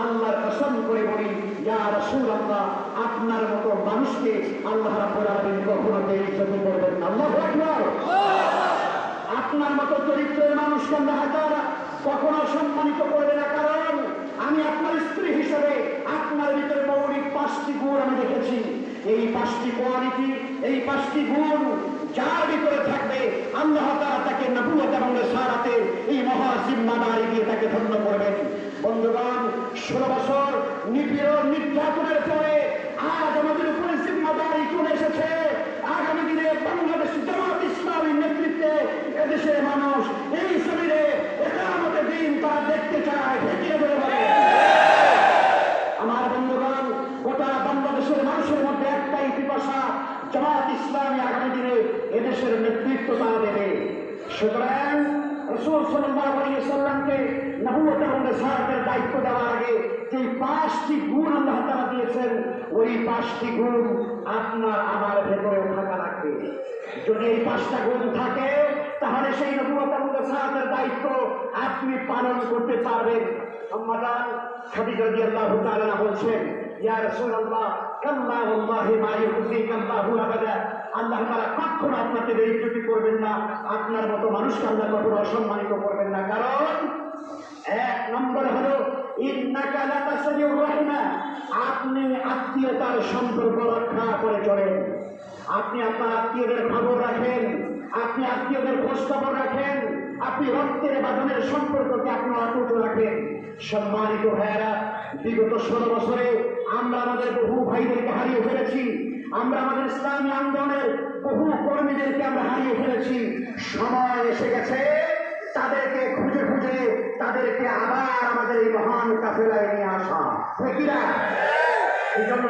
আল্লাহর কসম করে বলি আপনার মতো মানুষকে আল্লাহ করবেন না। আল্লাহু আপনার মতো চরিত্রের মানুষকে আল্লাহ কখনো সম্মানিত করবে না, কারণ আমি আপনার স্ত্রী হিসেবে আপনার ভিতরে মৌলিক পাঁচটি গুণ আমি দেখেছি। এই পাঁচটি কোয়ালিটি, এই পাঁচটি গুণ যার ভিতরে থাকবে আল্লাহ তাআলা তাকে নবুয়ত সারাতে এই মহা জিম্মাদারি দিয়ে তাকে ধন্য করবেন। বন্ধুগণ, ষোলো বছর নিপীড়ন নির্যাতনের পরে আজ আমাদের উপরে জিম্মাদারি চলে এসেছে। আগামী দিনে বাংলাদেশ জামাত ইসলামীর নেতৃত্বে এদেশের মানুষ এই শরীরে একামতের দিন তারা দেখতে চায়, ঢেকে বলে বলে। আমার বন্ধুগণ, গোটা বাংলাদেশের মানুষের মধ্যে একটাই পিপাসা, জামাত ইসলামী আগামী দিনে এদেশের নেতৃত্ব তারা দেবে। সুতরাং রসুল সাল্লাহ আলাইহি সাল্লামকে নবুয়ত এবং রিসালাতের দায়িত্ব দেওয়ার আগে যে পাঁচটি গুণ আল্লাহ তাআলা দিয়েছেন, ওই পাঁচটি গুণ আপনার আমার ভেতরেও থাকা লাগবে। যদি এই পাঁচটা গুণ থাকে, তাহলে সেই নবুয়ত এবং রিসালাতের দায়িত্ব আপনি পালন করতে পারবেন। আম্মাদান খাদিজা রাদিয়াল্লাহু তাআলা বলছেন, ইয়া রাসূলুল্লাহ কাল্লা ওয়াল্লাহি মা ইউযিকা আল্লাহু আবাদা। আল্লাহ তাআলা কখনো আপনাকে বেইজ্জতি করবেন না, আপনার মতো মানুষকে আল্লাহ কখনো অসম্মানিত করবেন না। কারণ এক নম্বর হলো আপনি আত্মীয়তার সম্পর্ক রক্ষা করে চলেন। আপনি আপনার আত্মীয়দের খবর রাখেন, আপনি আত্মীয়দের খোঁজ খবর রাখেন, আপনি রক্তের বাঁধনের সম্পর্ককে আপনি অটুট রাখেন। সম্মানিত ভাইয়েরা, বিগত ষোলো বছরে আমরা আমাদের বহু ভাইদেরকে হারিয়ে ফেলেছি। আমরা আমাদের ইসলামী আন্দোলনের বহু কর্মীদেরকে আমরা হারিয়ে ফেলেছি। সময় এসে গেছে। তাদেরকে খুঁজে খুঁজে তাদেরকে আবার আমাদের এই মহান কাফেলায় নিয়ে আসা। ঠিক না? এই জন্য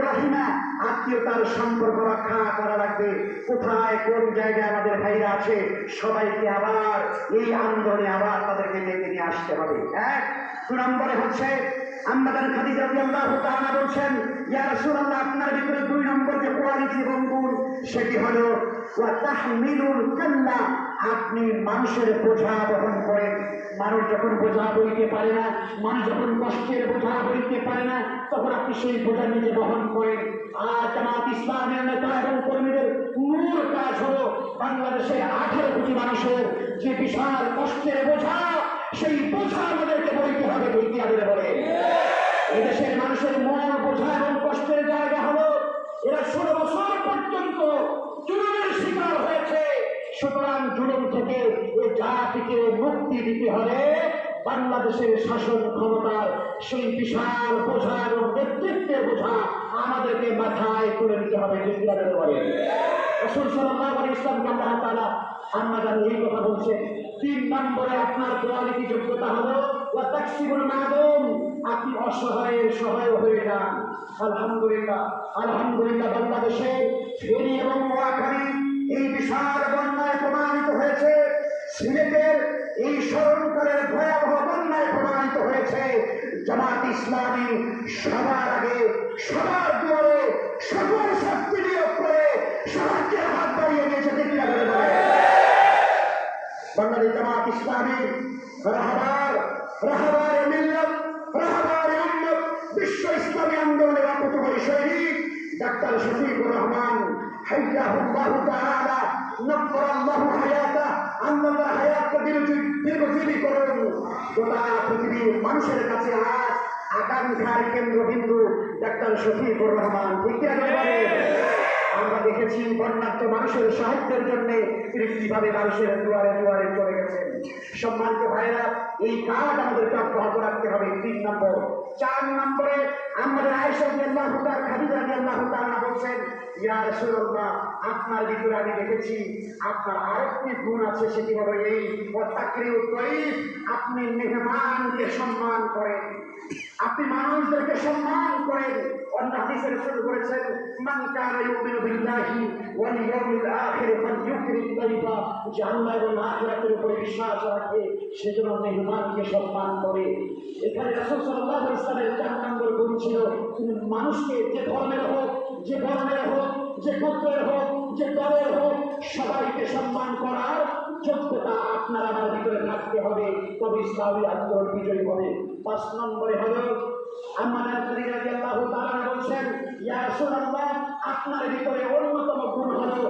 রাহিমা, আত্মীয়তার সম্পর্ক রক্ষা করা লাগবে। কোথায়, কোন জায়গায় আমাদের ভাইরা আছে, সবাইকে আবার এই আন্দোলনে আবার তাদেরকে ডেকে নিয়ে আসতে হবে। এক, দু নম্বরে হচ্ছে আমাদের খাদিজা রাদিয়াল্লাহু তাআলা বলছেন, ইয়া রাসূলুল্লাহ, আপনার ভিতরে দুই নম্বর যে কোয়ালিটি গুণ, সেটি হলো, ওয়া তাহমিলুল কাল্লা, আপনি মানুষের বোঝা বহন করেন। মানুষ যখন বোঝা বইতে পারে না, মানুষ যখন কষ্টের বোঝা বইতে পারে না, তখন আপনি সেই বোঝা নিজে বহন করেন। আর জামাত ইসলামের নেতা এবং কর্মীদের মূল কাজ হলো বাংলাদেশের আঠারো কোটি মানুষের যে বিশাল কষ্টের বোঝা জুলুম থেকে এই জাতিকে মুক্তি দিতে হলে বাংলাদেশের শাসন ক্ষমতার সেই বিশাল বোঝা এবং নেতৃত্বের বোঝা আমাদেরকে মাথায় তুলে নিতে হবে কথা বলছে আপনার কোয়ালিটি যোগ্যতা আপনি অসহায়ের সহায় হয়ে আলহামদুলিল্লাহ আলহামদুলিল্লাহ বাংলাদেশে ফেনী এবং এই বিশাল বন্যায় প্রমাণিত হয়েছে। সিলেটের এই স্মরণকালের ভয়াবহ বন্যায় প্রমাণিত হয়েছে। জামাত ইসলামী সবার আগে, সবার দুয়ারে সকল শক্তি নিয়োগ করে সাহায্যের হাত বাড়িয়ে দিয়েছে দেখি বাংলাদেশ জামাত ইসলামী, রাহাবার রাহাবার মিল্লত, রাহাবার বিশ্ব ইসলামী আন্দোলনের অপতকারী সৈনিক ডাক্তার শফিকুর রহমান হাইয়াহুল্লাহু তাআলা নব্বরাল্লাহু হায়াতা আল্লাহ তার হায়াতকে দীর্ঘজীবী দীর্ঘজীবী গোটা পৃথিবীর মানুষের কাছে আজ আকাঙ্ক্ষার কেন্দ্রবিন্দু ডাক্তার শফিকুর রহমান। ঠিক আছে আমরা দেখেছি বন্যার্থ মানুষের সাহায্যের জন্য তিনি কীভাবে মানুষের দুয়ারে দুয়ারে চলে গেছেন। সম্মানিত ভাইরা এই কাজ আমাদেরকে অব্যাহত রাখতে হবে তিন নম্বর। চার নম্বরে আমাদের আয়েশা রাদিয়াল্লাহু তাআলা, খাদিজা রাদিয়াল্লাহু তাআলা বলছেন, ইয়া রাসূলুল্লাহ, আপনার ভিতরে আমি দেখেছি, আপনার আরেকটি গুণ আছে, সেটি হলো এই, ওয়াতাকরিউ তরিফ আপনি মেহমানকে সম্মান করেন। আপনি মানুষদেরকে সম্মান করেন। মান রাখে, সেজন্য করে। মানুষকে যে ধর্মের হোক, যে বর্ণের হোক, যে গোত্রের হোক, যে দলের হোক, সবাইকে সম্মান করার যোগ্যতা আপনার আমার ভিতরে থাকতে হবে। তবে ইসলামী আন্দোলন বিজয়ী হবে। পাঁচ নম্বরে হলো তাআলা বলছেন আপনার ভিতরে অন্যতম গুণ হলো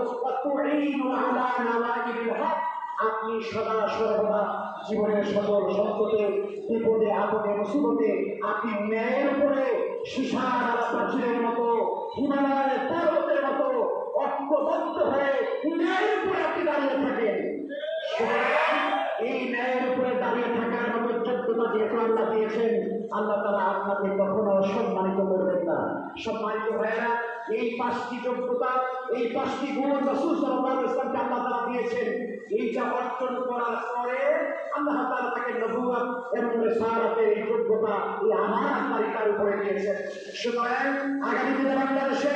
আপনি সদা সর্বদা জীবনের সকল সংকটে বিপদে, আপদে, মুসিবতে আপনি ন্যায়ের উপরে সীসার প্রাচীরের মতো, হিমালয়ের পর্বতের মতো ঐক্যবদ্ধ হয়ে ন্যায়ের উপরে আপনি দাঁড়িয়ে থাকেন। এই ন্যায়ের উপরে দাঁড়িয়ে থাকার মতো যোগ্যতা যেহেতু আল্লাহ দিয়েছেন আল্লাহ তারা আপনাকে কখনো সম্মানিত করবেন না। সম্মানিত ভাইয়েরা, এই পাঁচটি যোগ্যতা, এই পাঁচটি গুণ রসুল সাল্লাহ ইসলামকে আল্লাহ দিয়েছেন। এইটা অর্জন করার পরে আল্লাহ তারা তাকে নবুয়াত এবং রেসালাতের এই যোগ্যতা, এই আমার তালিকার উপরে দিয়েছেন। সুতরাং আগামী দিনে বাংলাদেশে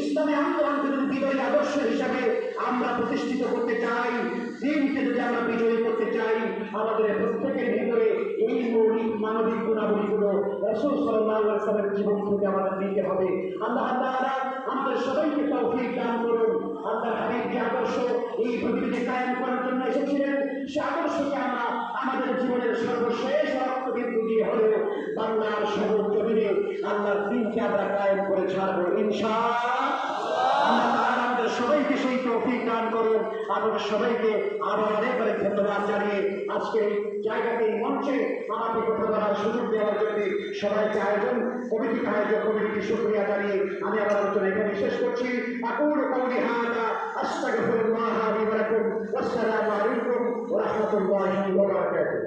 ইসলামী আন্দোলনকে যদি আদর্শ হিসাবে আমরা প্রতিষ্ঠিত করতে চাই। দিনকে যদি আমরা বিজয়ী করতে চাই, আমাদের প্রত্যেকের ভিতরে এই মৌলিক মানবিক গুণাবলীগুলো রসুল সাল্লাহ জীবন থেকে আমাদের নিতে হবে। আল্লাহ তাআলা আমাদের সবাইকে তৌফিক দান করুন। আল্লাহ হাবিব আদর্শ এই পৃথিবীতে কায়েম করার জন্য এসেছিলেন। সে আদর্শকে আমরা আমাদের জীবনের সর্বশেষ রক্তবিন্দু দিয়ে হলেও বাংলার সবুজ জমিনে আল্লাহর দিনকে আমরা কায়েম করে ছাড়বো, ইনশাআল্লাহ আল্লাহ তাআলা আমাদের সবাইকে সেই তৌফিক দান করুন। আমাদের সবাইকে আবার অনেকবারে ধন্যবাদ জানিয়ে আজকে এই জায়গাতে মঞ্চে আমাকে কথা বলার সুযোগ দেওয়ার জন্য সবাইকে আয়োজন কমিটি আয়োজক কমিটিকে শুক্রিয়া জানিয়ে আমি আমার আলোচনা এখানে শেষ করছি। আকুল কৌলি হাদা, আস্তাগফিরুল্লাহ ওয়া লাকুম। ওয়াসসালামু আলাইকুম ওয়া রাহমাতুল্লাহি ওয়া বারাকাতুহু।